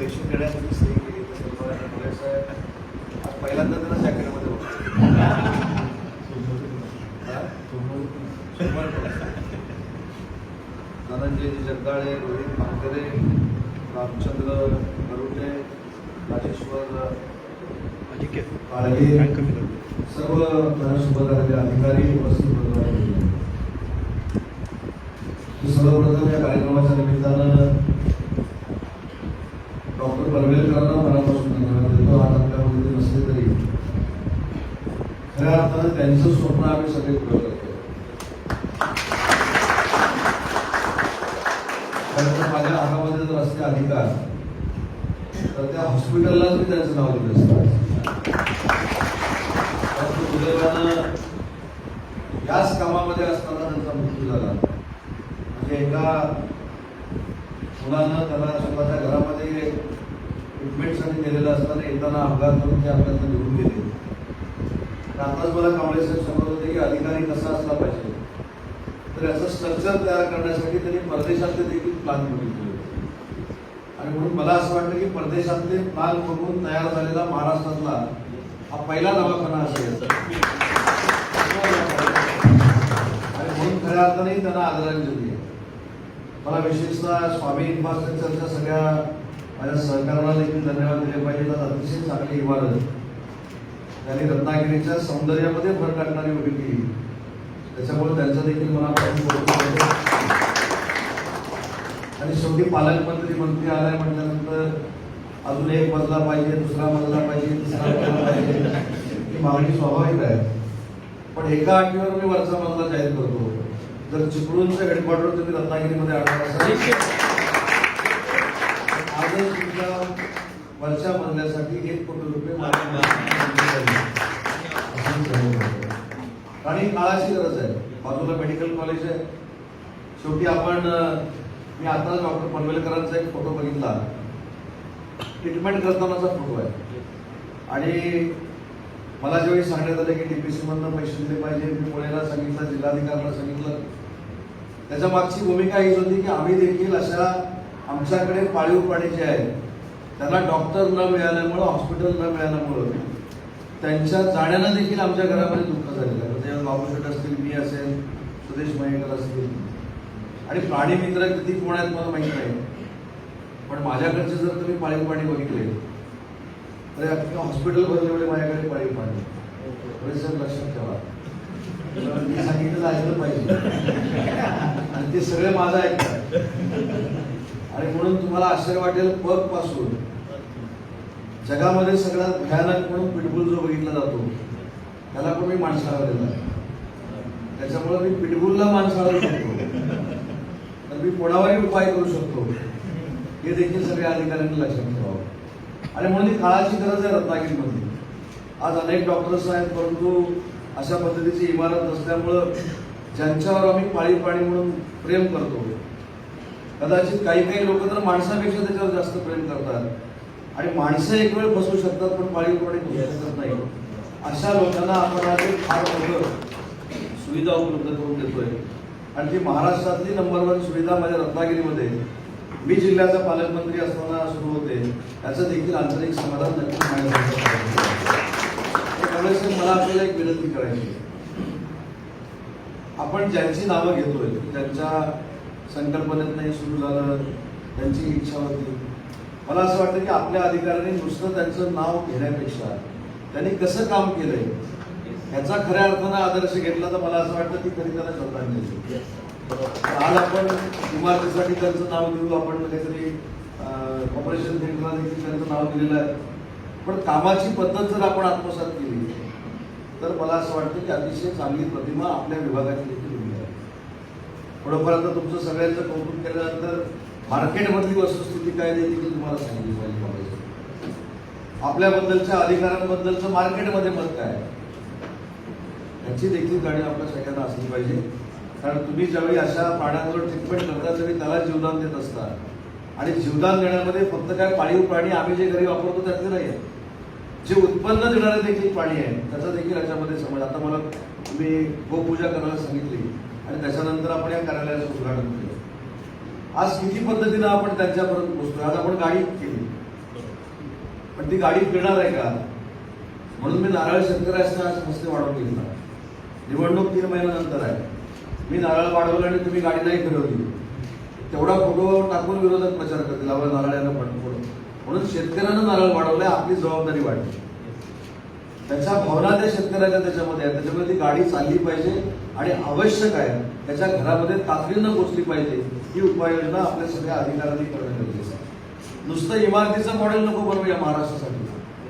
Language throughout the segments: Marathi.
पैसे देण्यासाठी सही केली डोळे साहेब आज पहिल्यांदा त्यांना हा? शंभर टक्के. धनंजयजी जगदाळे रोहित भांगरे रामचंद्र गरुटे राजेश्वर सर्व आलेले अधिकारी उपस्थित होते सर्वप्रथम या कार्यक्रमाच्या निमित्तानं डॉक्टर बलवेलकरांना मनापासून धन्यवाद देतो. आज आपल्यामध्ये नसले तरी. खऱ्या अर्थानं त्यांचं स्वप्न आम्ही सगळे पुढे करतो. माझ्या हातामध्ये जर असते अधिकार तर त्या हॉस्पिटललाच मी त्यांचं नाव दिलं असतं. दुर्दैवानं याच कामामध्ये असताना त्यांचा मृत्यू झाला. म्हणजे एका मुलांना त्याला स्वतःच्या घरामध्ये ट्रीटमेंटसाठी नेलेलं असताना येताना अपघात करून ते आपल्याला निघून गेले. तर आताच मला कांबळे साहेब सांगत होते की अधिकारी कसा असला पाहिजे. तर याचं स्ट्रक्चर तयार करण्यासाठी त्यांनी परदेशातले देखील प्लॅन बघितले होते. आणि म्हणून मला असं वाटतं की परदेशातले प्लान बघून तयार झालेला महाराष्ट्रातला हा पहिला दवाखाना असेल. आणि म्हणून खऱ्या अर्थाने त्यांना आदरांजली. मला विशेषतः स्वामी इन्फ्रास्ट्रक्चरच्या सगळ्या माझ्या सहकाराला देखील धन्यवाद दिले पाहिजे. आज अतिशय चांगली इमारत त्यांनी रत्नागिरीच्या सौंदर्यामध्ये भर टाकणारी उभी केली. त्याच्यामुळे त्यांचं देखील मला आणि शेवटी पालकमंत्री मंत्री आलाय म्हटल्यानंतर अजून एक मजला पाहिजे दुसरा मजला पाहिजे तिसरा मजला पाहिजे. ही मागणी स्वाभाविक आहे. पण एका आठवीवर मी वरचा मजला जाहीर करतो. जर चिपळूणचं हेडक्वार्टर तुम्ही रत्नागिरीमध्ये आणणार असाल आजच तुमच्या वरच्या मजल्यासाठी एक कोटी रुपये आणि काळाची गरज आहे. बाजूला मेडिकल कॉलेज आहे. शेवटी आपण मी आता डॉक्टर पनवेलकरांचा एक फोटो बघितला. ट्रीटमेंट करतानाचा फोटो आहे. आणि मला ज्यावेळी सांगण्यात आलं की डीपीसी मधनं पैसे दिले पाहिजे मी पुण्याला सांगितलं जिल्हाधिकाऱ्यांना सांगितलं त्याच्या मागची भूमिका हीच होती की आम्ही देखील अशा आमच्याकडे पाळीव प्राणी जे आहेत त्यांना डॉक्टर न मिळाल्यामुळं हॉस्पिटल न मिळाल्यामुळं त्यांच्या जाण्यानं देखील आमच्या घरामध्ये दुःख झालेलं आहे. म्हणजे बाबूशेठ असतील मी असेल सुदेश मयेकर असतील. आणि प्राणी मित्र किती कोण आहेत मला माहीत नाही. पण माझ्याकडचे जर तुम्ही पाळीव प्राणी बघितले तर हॉस्पिटल भरले एवढे माझ्याकडे पाळीव प्राणी सर लक्षात ठेवा. मी सांगितलेलं ऐकलं पाहिजे. आणि ते सगळे माझं ऐकतात. आणि म्हणून तुम्हाला आश्चर्य वाटेल पगपासून जगामध्ये सगळ्यात भयानक म्हणून पिटबुल जो बघितला जातो त्याला पण मी माणसाळा दिला त्याच्यामुळे मी पिटबुलला माणसाळू शकतो. तर मी कोणावरही उपाय करू शकतो. हे देखील सगळ्या अधिकाऱ्यांनी लक्षात ठेवावं. आणि म्हणून काळाची गरज आहे रत्नागिरीमध्ये. आज अनेक डॉक्टर्स आहेत परंतु अशा पद्धतीची इमारत नसल्यामुळं ज्यांच्यावर आम्ही पाळीव प्राणी म्हणून प्रेम करतो. कदाचित काही काही लोक तर माणसापेक्षा त्याच्यावर जास्त प्रेम करतात. आणि माणसं एक वेळ बसू शकतात पण पाळीव प्राणी बसू शकत नाही अशा लोकांना आपण आज एक फार मोठं सुविधा उपलब्ध करून देतोय. आणि ती महाराष्ट्रातली नंबर वन सुविधा माझ्या रत्नागिरीमध्ये. मी जिल्ह्याचा पालकमंत्री असताना सुरू होते. याचं देखील आंतरिक समाधान नक्कीच मला आपल्याला एक विनंती करायची आहे. आपण ज्यांची नावं घेतोय त्यांच्या संकल्पनेत नाही सुरू झालं त्यांची इच्छा होती. मला असं वाटतं की आपल्या अधिकाऱ्यांनी नुसतं त्यांचं नाव घेण्यापेक्षा त्यांनी कसं काम केलंय ह्याचा खऱ्या अर्थानं आदर्श घेतला तर मला असं वाटतं की तरी त्याला श्रद्धांजली तर आज आपण इमारतीसाठी त्यांचं नाव देऊ आपण काहीतरी ऑपरेशन थिएटरला देखील त्यांचं नाव दिलेलं आहे. पण कामाची पद्धत जर आपण आत्मसात केली तर मला असं वाटतं की अतिशय चांगली प्रतिमा आपल्या विभागाची देखील उभी आहे. थोडंफार आता तुमचं सगळ्यांचं कौतुक केल्यानंतर मार्केटमधली वस्तुस्थिती काय आहे देखील तुम्हाला सांगितली पाहिजे कॉलेज आपल्याबद्दलच्या अधिकारांबद्दलचं मार्केटमध्ये मत काय? आहे? याची देखील गाणी आपल्या सगळ्यांना असली पाहिजे. कारण तुम्ही ज्यावेळी अशा प्राण्यांवर ट्रीटमेंट करता तरी त्याला जीवदान देत असता. आणि जीवदान देण्यामध्ये फक्त काय पाळीव प्राणी आम्ही जे घरी वापरतो त्यातले नाही आहे जे उत्पन्न देणारे देखील पाणी आहे त्याचा देखील याच्यामध्ये समज आता मला तुम्ही गोपूजा करायला सांगितली आणि त्याच्यानंतर आपण या कार्यालयाचं उद्घाटन केलं. आज किती पद्धतीनं आपण त्यांच्यापर्यंत पोहोचतो आज आपण गाडी केली. पण ती गाडी फिरणार आहे का? म्हणून मी नारळ शेतकऱ्याचा आज हस्ते वाढवून घेतला. निवडणूक तीन महिन्यानंतर आहे. मी नारळ वाढवलं आणि तुम्ही गाडी नाही फिरवली. तेवढा फोटो टाकून विरोधक प्रचार करतील. आपण यांना पडतो म्हणून शेतकऱ्यानं नारळ वाढवलाय आपली जबाबदारी वाढली. त्याच्या भावना त्या शेतकऱ्याच्या त्याच्यामध्ये आहे त्याच्यामुळे ती गाडी चालली पाहिजे आणि आवश्यक आहे. त्याच्या घरामध्ये तातडीनं पोचली पाहिजे. ही उपाययोजना आपल्या सगळ्या अधिकाऱ्यांनी करणं गरजेचं आहे. नुसतं इमारतीचं मॉडेल नको बनवूया महाराष्ट्रासाठी.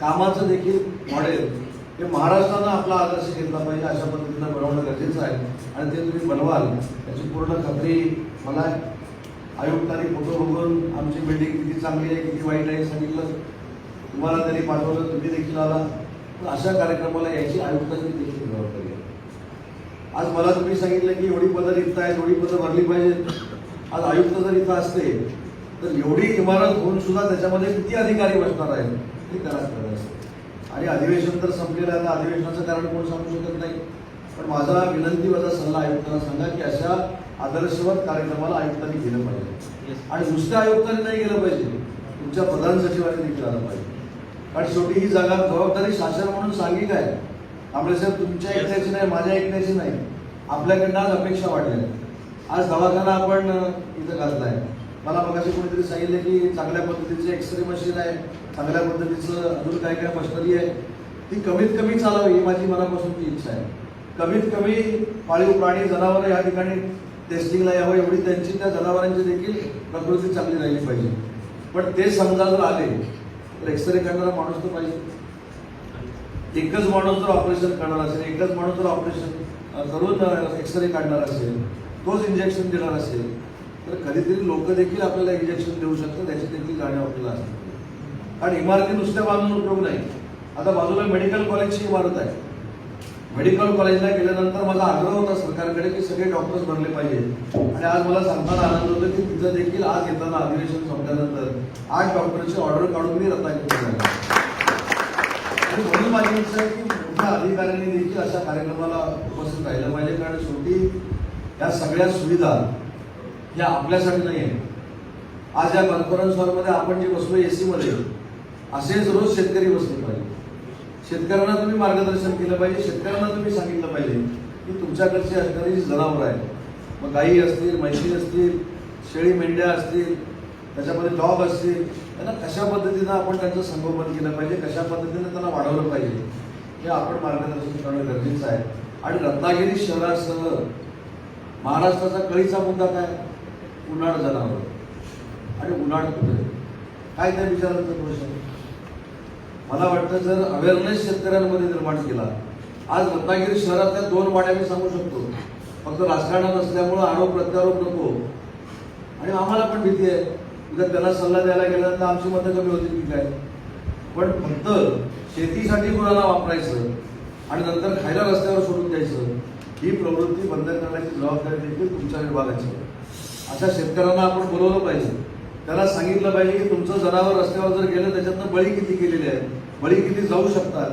कामाचं देखील मॉडेल. हे महाराष्ट्रानं आपला आदर्श घेतला पाहिजे अशा पद्धतीनं बनवणं गरजेचं आहे. आणि ते तुम्ही बनवाल याची पूर्ण खात्री मला आयुक्तांनी फोटो बघून आमची बिल्डिंग किती चांगली आहे किती वाईट आहे सांगितलं. तुम्हाला त्यांनी पाठवलं तुम्ही देखील आला. पण अशा कार्यक्रमाला याची आयुक्तांची देखील जबाबदारी आहे आज मला तुम्ही सांगितलं की एवढी पदं रिक्त आहेत एवढी पदं भरली पाहिजेत. आज आयुक्त जर इथं असते तर एवढी इमारत होऊन सुद्धा त्याच्यामध्ये किती अधिकारी बसणार आहेत हे त्यालाच करायचं असतं. आणि अधिवेशन तर संपलेलं आहे आता अधिवेशनाचं कारण कोण सांगू शकत नाही. पण माझा विनंती माझा सल्ला आयुक्तांना सांगा की अशा आदर्शवत कार्यक्रमाला आयुक्तांनी गेलं पाहिजे. आणि नुसत्या आयुक्तांनी नाही गेलं पाहिजे तुमच्या प्रधान सचिवांनी देखील आलं पाहिजे. कारण शेवटी ही जागा जबाबदारी शासन म्हणून सांगिक आहे. आपल्या साहेब तुमच्या ऐकण्याची नाही माझ्या ऐकण्याची नाही. आपल्याकडनं आज अपेक्षा वाढल्या. आज दवाखाना आपण इथं घातलाय. मला मगाशी कोणीतरी सांगितलं की चांगल्या पद्धतीचे एक्सरे मशीन आहे चांगल्या पद्धतीचं अजून काय काय मशिनरी आहे. ती कमीत कमी चालावी ही माझी मनापासूनची इच्छा आहे. कमीत कमी पाळीव प्राणी जनावरं या ठिकाणी टेस्टिंगला यावं एवढी त्यांची त्या जनावरांची देखील प्रकृती चांगली राहिली पाहिजे. पण ते समजा जर आले तर एक्सरे करणारा माणूस तर पाहिजे. एकच माणूस जर ऑपरेशन करणार असेल एकच माणूस जर ऑपरेशन करून एक्सरे काढणार असेल तोच इंजेक्शन देणार असेल तर कधीतरी लोक देखील आपल्याला इंजेक्शन देऊ शकतात त्याची देखील जाणीव आपल्याला असते. कारण इमारती नुसत्या बांधून उपयोग नाही. आता बाजूला मेडिकल कॉलेजची इमारत आहे. मेडिकल कॉलेजला गेल्यानंतर माझा आग्रह होता सरकारकडे की सगळे डॉक्टर्स भरले पाहिजे. आणि आज मला सांगताना आनंद होतो की तिथं देखील आज येताना अधिवेशन संपल्यानंतर आठ डॉक्टरची ऑर्डर काढून मी रत्नागिरी झाली आणि म्हणून माझी इच्छा आहे की मोठ्या अधिकाऱ्यांनी देखील अशा कार्यक्रमाला उपस्थित राहिलं पाहिजे. कारण शेवटी या सगळ्या सुविधा या आपल्यासाठी नाही आहेत. आज या कॉन्फरन्स हॉलमध्ये आपण जे बसलो एसीमध्ये असेच रोज शेतकरी बसले पाहिजे. शेतकऱ्यांना तुम्ही मार्गदर्शन केलं पाहिजे शेतकऱ्यांना तुम्ही सांगितलं पाहिजे की तुमच्याकडची असणारी जी जनावरं आहेत. मग गाई असतील म्हैशी असतील शेळी मेंढ्या असतील त्याच्यामध्ये डॉग असतील त्यांना कशा पद्धतीनं आपण त्यांचं संगोपन केलं पाहिजे कशा पद्धतीनं त्यांना वाढवलं पाहिजे हे आपण मार्गदर्शन करणं गरजेचं आहे. आणि रत्नागिरी शहरासह महाराष्ट्राचा कळीचा मुद्दा काय? उन्हाळ जनावर. आणि उन्हाळ कुठे? काय त्या विचारांचा प्रश्न? मला वाटतं जर अवेअरनेस शेतकऱ्यांमध्ये निर्माण केला आज रत्नागिरी शहरातल्या दोन वाड्या मी सांगू शकतो. फक्त राजकारणात असल्यामुळं आरोप प्रत्यारोप नको. आणि आम्हाला पण भीती आहे. उद्या त्याला सल्ला द्यायला गेला तर आमची मतं कमी होती की काय? पण फक्त शेतीसाठी कुणाला वापरायचं आणि नंतर खायला रस्त्यावर सोडून द्यायचं ही प्रवृत्ती बंद करण्याची जबाबदारी देखील तुमच्या विभागाची आहे. अशा शेतकऱ्यांना आपण बोलवलं पाहिजे. त्याला सांगितलं पाहिजे की तुमचं जनावर रस्त्यावर जर गेलं त्याच्यातनं बळी किती गेलेले आहेत? बळी किती जाऊ शकतात?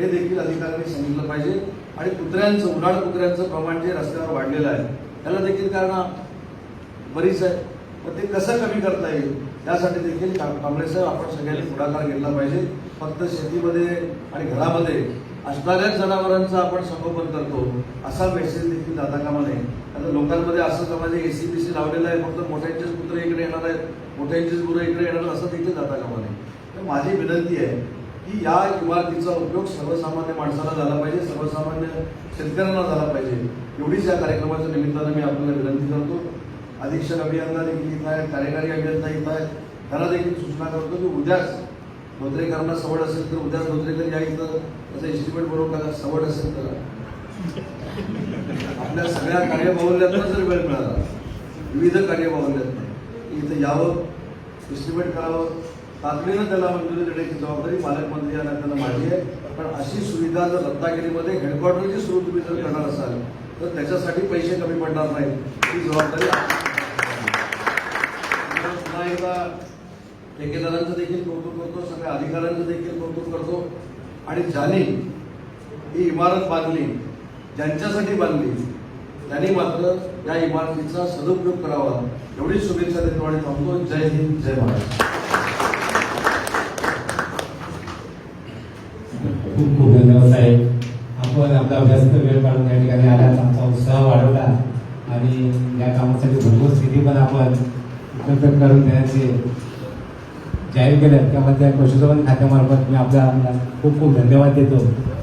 हे देखील अधिकाऱ्यांनी सांगितलं पाहिजे. आणि कुत्र्यांचं उन्हाळ कुत्र्यांचं प्रमाण जे रस्त्यावर वाढलेलं आहे त्याला देखील कारण बरीच आहे. मग ते कसं कमी करता येईल? त्यासाठी देखील का- आपण सगळ्यांनी पुढाकार घेतला पाहिजे. फक्त शेतीमध्ये आणि घरामध्ये असणाऱ्याच जनावरांचं आपण संगोपन करतो. असा मेसेज देखील जाता कामा नये आता लोकांमध्ये असं कामाचे ए सी बी सी लावलेलं आहे फक्त मोठ्यांचेच पुत्र इकडे येणार आहेत मोठ्यांचेच गुरु इकडे येणार असं देखील जाता कामा नये तर माझी विनंती आहे की या इमारतीचा उपयोग सर्वसामान्य माणसाला झाला पाहिजे सर्वसामान्य शेतकऱ्यांना झाला पाहिजे. एवढीच या कार्यक्रमाच्या निमित्तानं मी आपल्याला विनंती करतो. अधीक्षक अभियंता देखील इथं आहेत कार्यकारी अभियंता इथं आहेत त्यांना देखील सूचना करतो की उद्याच धोत्रेकरांना सवड असेल तर उद्याच धोत्रेकर या इथं. त्याचं बरोबर बनवून सवड असेल तर. आपल्या सगळ्या कार्यबाहुल्यातनं जर वेळ मिळाला विविध कार्यबाहुल्यातनं इथं यावं इन्स्ट्रुमेंट करावं तातडीनं त्याला मंजुरी देण्याची जबाबदारी पालकमंत्री या त्यांना माझी आहे. पण अशी सुविधा जर रत्नागिरीमध्ये हेडक्वार्टरची सुरू तुम्ही जर करणार असाल तर त्याच्यासाठी पैसे कमी पडणार नाहीत. ही जबाबदारी पुन्हा एकदा ठेकेदारांचं देखील कौतुक करतो सगळ्या अधिकाऱ्यांचं देखील कौतुक करतो. आणि ज्याने ही इमारत बांधली ज्यांच्यासाठी बांधली त्यांनी मात्र या इमारतीचा सदुपयोग करावा. एवढी शुभेच्छा देतो आणि थांबतो. जय हिंद जय महाराष्ट्र. खूप खूप धन्यवाद साहेब. आपण आपला व्यस्त वेळ काढून या ठिकाणी आल्यात आमचा उत्साह वाढवला. आणि या कामासाठी भरपूर स्थिती पण आपण उपलब्ध करून देण्याचे जाहीर केलं. त्याबद्दल पशुसंवर्धन खात्यामार्फत मी आपल्या खूप खूप धन्यवाद देतो.